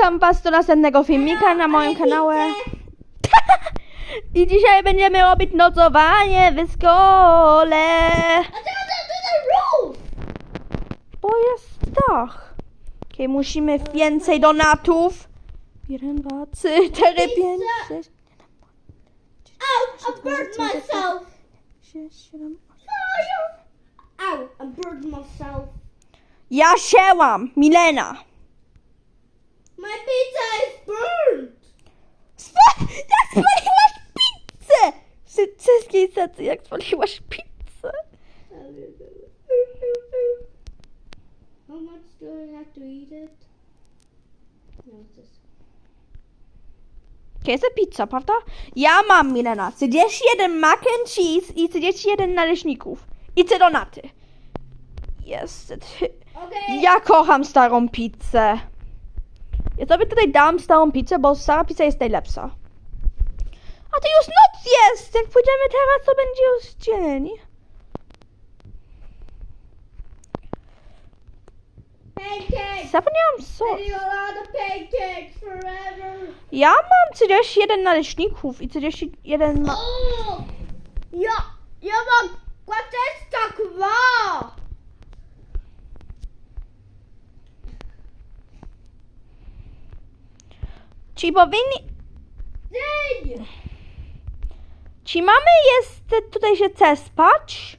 witam was do następnego filmika na moim kanale. I dzisiaj będziemy robić nocowanie w! Bo jest dach. Okej, musimy więcej donatów. Jeden, dwa, trzy, cztery, pięć, sześć, Ow! I burned myself! sześć, siedem, osiem. Ow! I burned myself. Ja sięłam, Milena. Spa- jak spaliłaś pizzę? Wszy- Wszystkie tacy, jak spaliłaś pizzę. How much do I have to eat it? No, it's pizza, prawda? Ja mam, Milena, 31 mac and cheese i 31 naleśników. I te donaty. Jest. Okay. Ja kocham starą pizzę. Ja sobie tutaj dam stałą pizzę, bo stała pizza jest najlepsza. A to już noc jest! Jak pójdziemy teraz, to będzie już dzień. Zapomniałam co. Ja mam 31 naleśników i 31 ma... Ja, ja mam 22! Ci powinni... Dzień! Ci mamy jest tutaj się chce spać?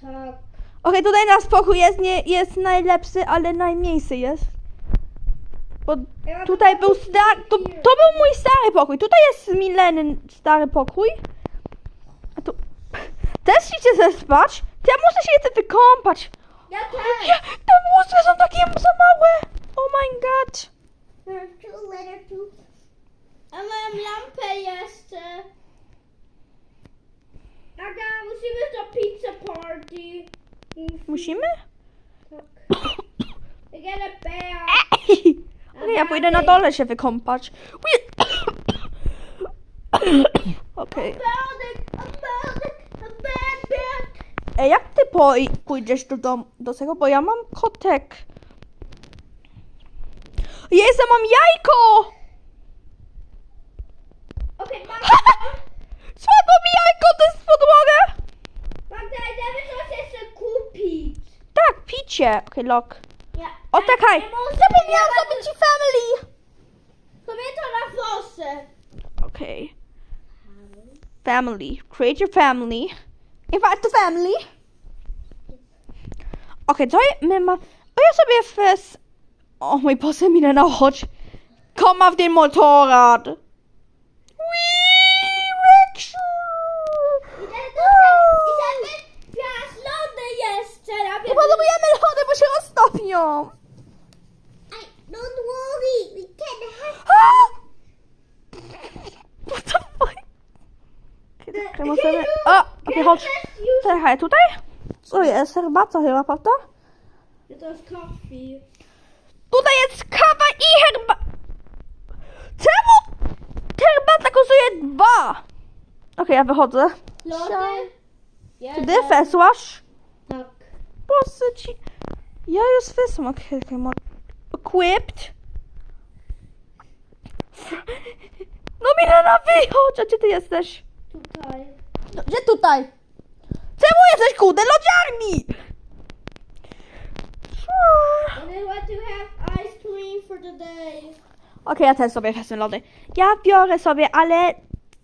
Tak. Okej, tutaj na spokój jest, nie, jest najlepszy, ale najmniejszy jest. Bo tutaj był stary, to, to był mój stary pokój. Tutaj jest Mileny stary pokój. A tu... Też chcecie ze spać? To ja muszę się jeszcze wykąpać. Ja Ja, też! te mózgi są takie za małe. Oh my god. There's two letter two. A mam lampę jeszcze. Aga, musimy to pizza party. Musimy? Tak. I get a bear. Okej, ja pójdę na dole się wykąpać. Okej. Ej, jak ty pójdziesz do, dom, do tego? Bo ja mam kotek. Ja mam jajko! Okej, Magda, Spadło mi jajko, to jest w podłogę! Magda, idziemy coś jeszcze kupić. Tak, picie. Okej, lock. Ja, O, ja muszę- Zapomniałam zrobić ci family! Sobie to na włosy. Okej. Family. Create your family. Invite the family. Okej, co my ma... O, ja sobie fes... O mój Boże, Milena, chodź. Komm auf den Motorrad. Nie Robię potrzebujemy lody, bo się roztopią. I, don't worry, we can have! What the fuck? Okay, możemy... O, okej, chodź. Czekaj, tutaj? Co jest? Herbata chyba, prawda? To jest coffee. Tutaj jest kawa i herba... Czemu herbata kosztuje dwa? Okej, ja wychodzę. Lody? Czy ty wesłaś? Tak. Proszę ci... Ja już wysłam. Okej, okej, mo- Equipped. No Milena, wychodź! A gdzie ty jesteś? Tutaj. No, gdzie tutaj? Czemu jesteś kurde lodziarni? And I want to have cream for the day. Okej, ja też sobie wezmę lody. Ja biorę sobie, ale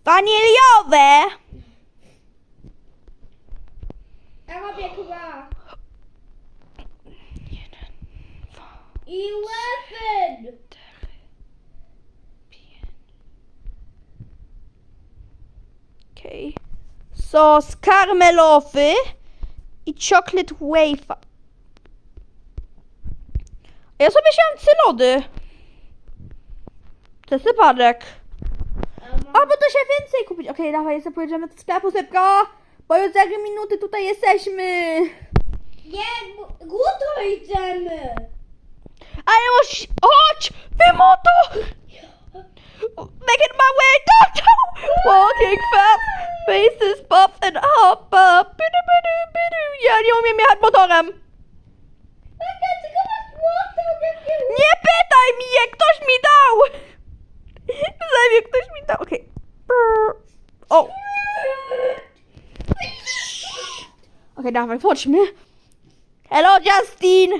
waniliowe. Ja robię chyba. Eleven. Okej. Sos karmelowy i chocolate wafer. Ja sobie wziąłem trzy lody. To jest wypadek. Albo to się więcej kupić. Okej, dawaj, jeszcze pojedziemy do sklepu szybko. Bo już za minuty tutaj jesteśmy. Nie, głuto idziemy. Ale musisz... Chodź! Wymoto! Making my way! Walking fast! Faces pop and hop up! Ja nie umiem jechać motorem! Daj mi je! Ktoś mi dał! Daj mi, ktoś mi dał. Okej. Okay. O! Okej, okay, dawaj, włączmy. Hello, Justin!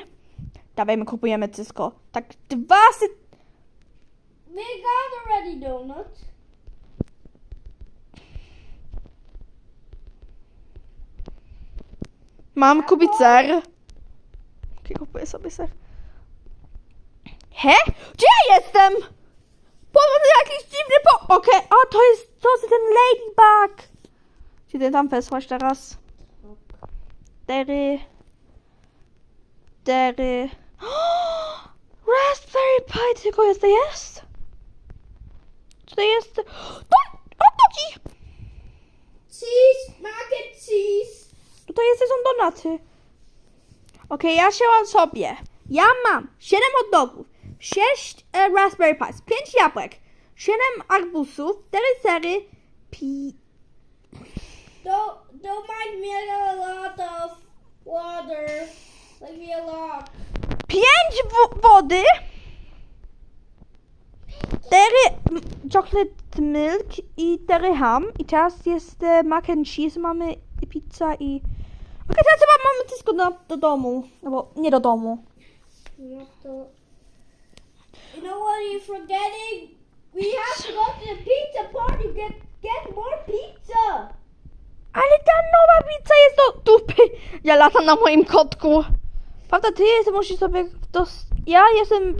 Dawaj, my kupujemy Cisco. Tak dwa sy... We got already donuts. Mam kupić ser. Kupuję sobie ser. He? Gdzie ja jestem? Powód jakiś dziwny po... Okej, o, to jest, to jest ten ladybug. Gdzie ty tam wesłaś teraz? Cztery. Cztery. Raspberry Pi, tylko jest, to jest? Co to jest? To, o, taki! Cheese, mac and cheese. Tutaj jest, są donaty. Okej, ja sięłam sobie. Ja mam 7 hot dogów, 6 e, raspberry pies, 5 jabłek, 7 arbusów, 4 sery, pi... Don't don't mind me. I got a lot of water. Like me a lot. 5 wo- wody, 4 m- chocolate milk i 4 ham. I teraz jest e, mac and cheese, mamy i pizza i... Okej, teraz chyba mamy wszystko do, do domu. No bo nie do domu. Have to. You know what you're forgetting? We have to go to the pizza party. Get get more pizza. Ale ta nowa pizza jest do dupy. Ja latam na moim kotku. Prawda, ty jest, musisz sobie dos... Ja jestem...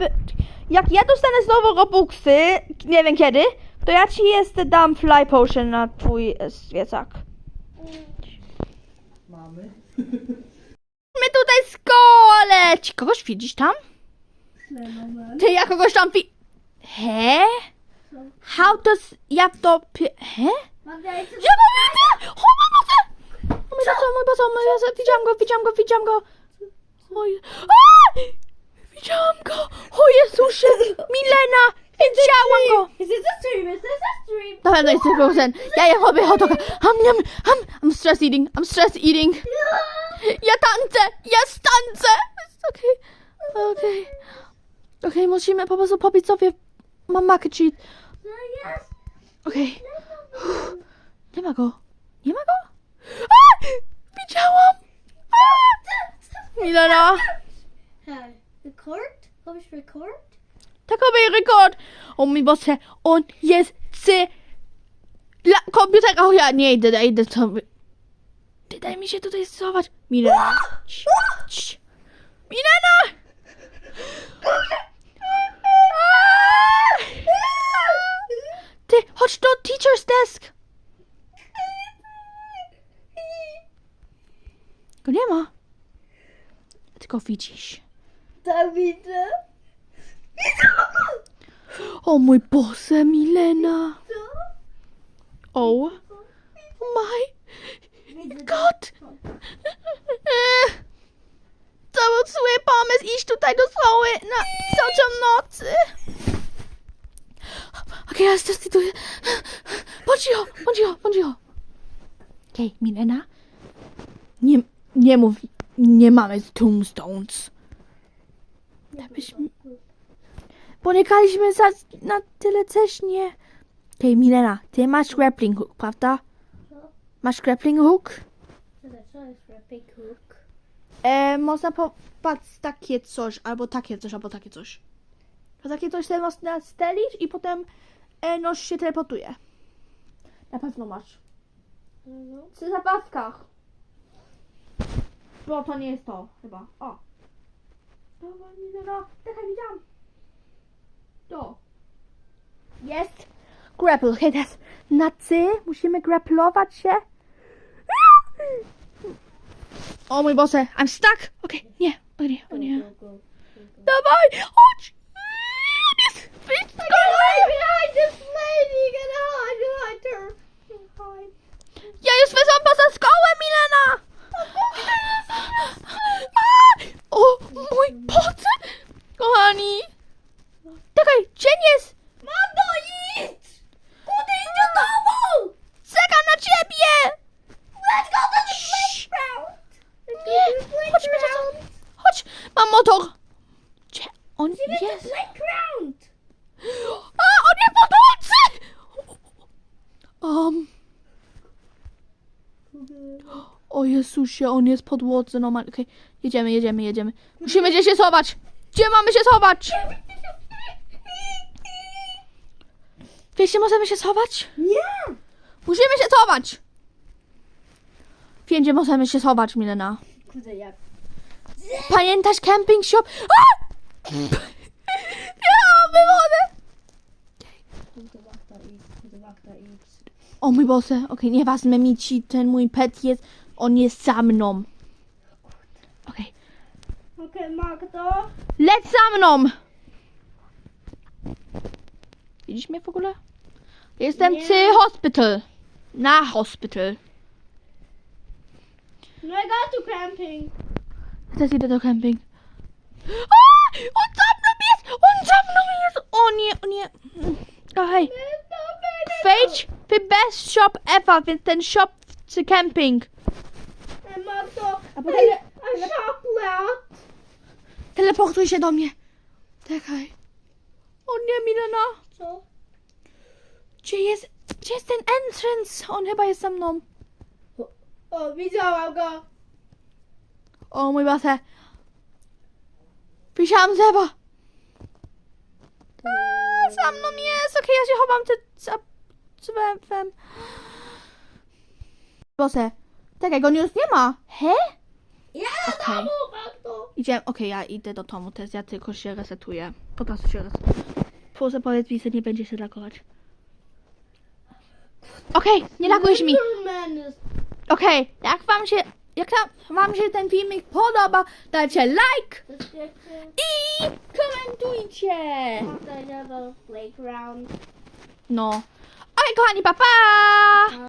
Jak ja dostanę znowu Robuxy, nie wiem kiedy, to ja ci jeszcze dam fly potion na twój e, zwiecak. Mamy. My tutaj skole! Ci kogoś widzisz tam? Ty, ja kogoś tam wi... He? How does... Ja to... pi- He? Ja go widzę! O, mam moce! O mój Boże, o mój Boże, o mój Boże, widziałam go, widziałam go, widziałam go. Oj. A! Widziałam go! O Jezusie! Milena! Widziałam go! Is this a stream? Is this a stream? Na pewno jest tylko. Ja je robię hot doga. Ham, ham, ham. I'm stress eating. I'm stress eating. Ja tańczę! Ja tańczę! Okej. Okej. Okej, musimy po prostu pobić sobie mam mac and cheese. No, yes. Okej. Uff. Nie ma go. Nie ma go? A! Widziałam! A! Milena! Hi. Record? Publish record? Tak robię rekord! O mój Boże, on jest z... La komputer... O ja nie idę, idę sobie... Ty daj mi się tutaj stosować. Milena. Cii, cii. Milena! Ty, chodź do teacher's desk. Go nie ma. Ty widzisz. Davida. O mój Boże, Milena. Oh my god. To był zły pomysł iść tutaj do szkoły na całą nocy. Okej, ja zdecyduję. Bądź cicho, bądź cicho, bądź cicho. Okej, Milena. Nie, nie mów, nie mamy tombstones. Gdybyśmy... Ponikaliśmy za, na tyle też nie. Okej, Milena, ty masz grappling hook, prawda? Masz grappling hook? For a big hook. E, można popatrz takie coś, albo takie coś, albo takie coś. To takie coś sobie można stelić i potem e, noż się teleportuje. Na pewno masz. Know. Przy zabawkach. Bo to nie jest to, chyba. O. Dobra, Milena. Czekaj, widziałam. To. Jest. Grapple. Okej, teraz na C musimy grapplować się. O mój Boże, I'm stuck. Okej, nie, o nie, o nie. Dawaj, chodź. On jest blisko. behind this lady. Get hide behind her. Hide. Ja już wezwam poza szkołę, Milena. A! O mój Boże. Kochani. Czekaj, cień jest. Mam do idź! Kudy idź do domu! Czekam na ciebie. Let's go to the playground! Chodźmy razem. Chodź, mam motor. Gdzie on Jest. Playground! A, on jest podłodzy. Um, o Jezu. Jezusie, on jest pod łodze, normalnie. Okej, jedziemy, jedziemy, jedziemy. Musimy gdzieś się schować. Gdzie mamy się schować? Wiesz, gdzie możemy się schować? Nie! Musimy się schować! Wiem, gdzie możemy się schować, Milena. Kurde, jak? Pamiętasz camping shop? A! Wakta X. O mój Boże, okej, nie ważne mi ci, ten mój pet jest, on jest za mną. Magdo. leć za mną! Widzisz mnie w ogóle? Jestem Nie. przy hospital. Na hospital. No I got to camping. Też idę do camping. A! On za mną jest! On za mną jest! O nie, o nie. O hej. Wejdź w best shop ever, więc ten shop czy camping. Magdo. A potem-. Teleportuj się do mnie. Czekaj. O nie, Milena. Co? Gdzie jest, gdzie jest ten entrance? On chyba jest za mną. O, widziałam go. O mój Boże. Wisiałam z nieba. A, Za mną jest. Okej, ja się chowam ty, za drzewem. Boże. Czekaj, go już nie ma. He? Ja do Okej. domu, Magdo. Idziemy, okej, ja idę do domu teraz, ja tylko się resetuję. Po prostu się resetuję. Proszę powiedz mi, że nie będzie się lagować. Okej, nie lagujesz mi. Okej, jak wam się, jak tam, wam się ten filmik podoba, dajcie like i komentujcie. No. Okej, kochani, pa pa!